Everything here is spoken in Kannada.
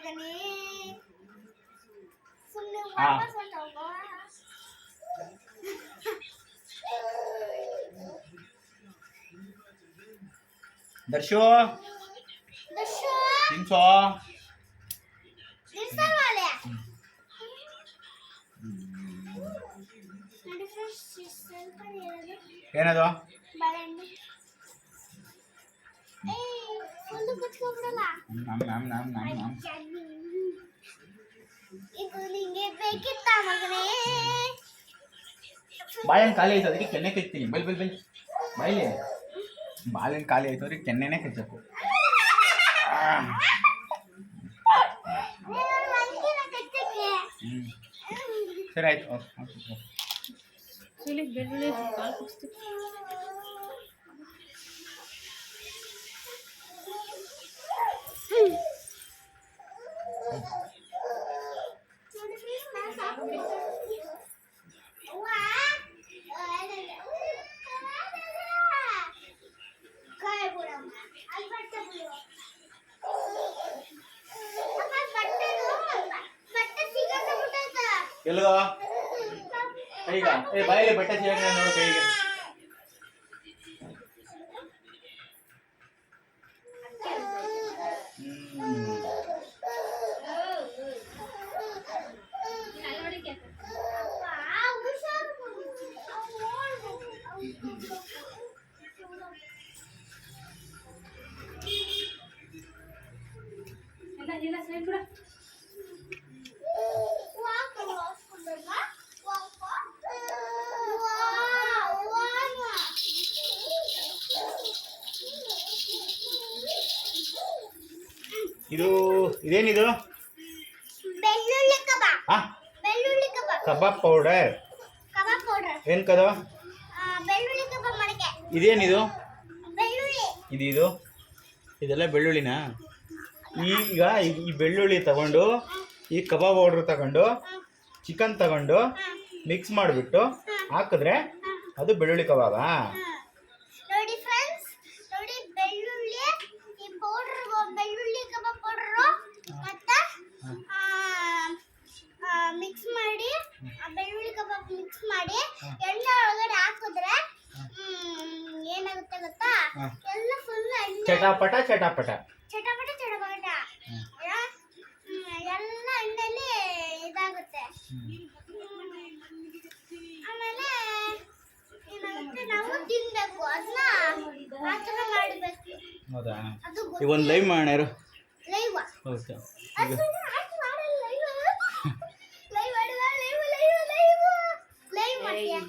ಮಗನೇ ಸುಮ್ಮನೆ ಹಾ. ವಾಪಸ್ ಹೊರ್ಟೋಗೋ. ದರ್ಶು ದರ್ಶು ತಿನ್ಸೋ ನಿಲ್ಸಲ್ವಾಲೆ? ನೋಡಿ friends, ಇಷ್ಟ್ ಸ್ವಲ್ಪ ನೀರದು ಏನದು ಬಾಳೆಹಣ್ಣು ಬಾಳೆಹಣ್ಣು ಖಾಲಿ ಆಯ್ತು ಅದಕ್ಕೆ ಕೆನ್ನೆ ಕಚ್ತೀನಿ ಬೈಲ್ ಬೈಲ್ ಬೈಲ್ ಬೈಲಿ ಬಾಳೆಹಣ್ಣು ಖಾಲಿ ಆಯ್ತು ಅದಕ್ಕೆ ಕೆನ್ನೆನೇ ಕಚ್ಚಬೇಕು ನೀನು ನಂಗಿನ ಕಚ್ಚಕ್ಕೆ. ಹ್ಞೂ ಸರಿ ಆಯ್ತು ಓಕೆ ಓಕೆ ಓಕೆ ಸುಲಿಗೆ ಬೆಳ್ಳುಳ್ಳಿ ಎಲ್ಗೋ ಕೈಗ ಏ ಬಾಯಲ್ಲಿ ಬಟ್ಟೆ ಸಿಗಕ್ಕೆ ನೋಡು ಕೈಗೆ. ಇದು ಇದೇನಿದು ಬೆಳ್ಳುಳ್ಳಿ ಕಬಾಬ್ ಹಾ ಬೆಳ್ಳುಳ್ಳಿ ಕಬಾಬ್ ಕಬಾಬ್ ಪೌಡರ್ ಕಬಾಬ್ ಪೌಡರ್ ಏನು ಕದ ಬೆಳ್ಳುಳ್ಳಿ ಕಬಾಬ್ ಮಾಡಕ್ಕೆ ಇದೇನಿದು ಬೆಳ್ಳುಳ್ಳಿ ಇದು ಇದು ಇದೆಲ್ಲ ಬೆಳ್ಳುಳ್ಳಿನಾ ಈಗ ಈ- ಬೆಳ್ಳುಳ್ಳಿ ತಗೊಂಡು ಈ ಕಬಾಬ್ ಪೌಡ್ರ್ ತಗೊಂಡು ಚಿಕನ್ ತಗೊಂಡು ಮಿಕ್ಸ್ ಮಾಡಿಬಿಟ್ಟು ಹಾಕಿದ್ರೆ ಅದು ಬೆಳ್ಳುಳ್ಳಿ ಕಬಾಬ? ನೋಡಿ ಫ್ರೆಂಡ್ಸ್ ನೋಡಿ ಬೆಳ್ಳುಳ್ಳಿ ಈ ಪೌಡರ್ ಬೆಳ್ಳುಳ್ಳಿ ಕಬಾಬ್ ಪೌಡರ್ ಮತ್ತೆ ಮಿಕ್ಸ್ ಮಾಡಿ ಬೆಳ್ಳುಳ್ಳಿ ಕಬಾಬ್ ಮಿಕ್ಸ್ ಮಾಡಿ ಎಣ್ಣೆ ಒಳಗಡೆ ಹಾಕಿದ್ರೆ ಏನಾಗುತ್ತೆ ಗೊತ್ತಾ? ಎಲ್ಲ ಫುಲ್ ಚಟಪಟ ಚಟಪಟ. ಎಲ್ಲ ಎಣ್ಣೆಲಿ ಇದಾಗುತ್ತೆ ಆಮೇಲೆ ಏನಾಗುತ್ತೆ ನಾವು ತಿನ್ಬೇಕು ಅದನ್ನ ಆ? ಥರ ಮಾಡಬೇಕು ಹೌದಾ ಅದು ಈಗ. ಒಂದು ಲೈವ್ ಮಾಡೋಣ live okay live live live live live live live ಮಾಡ್ತೀಯಾ?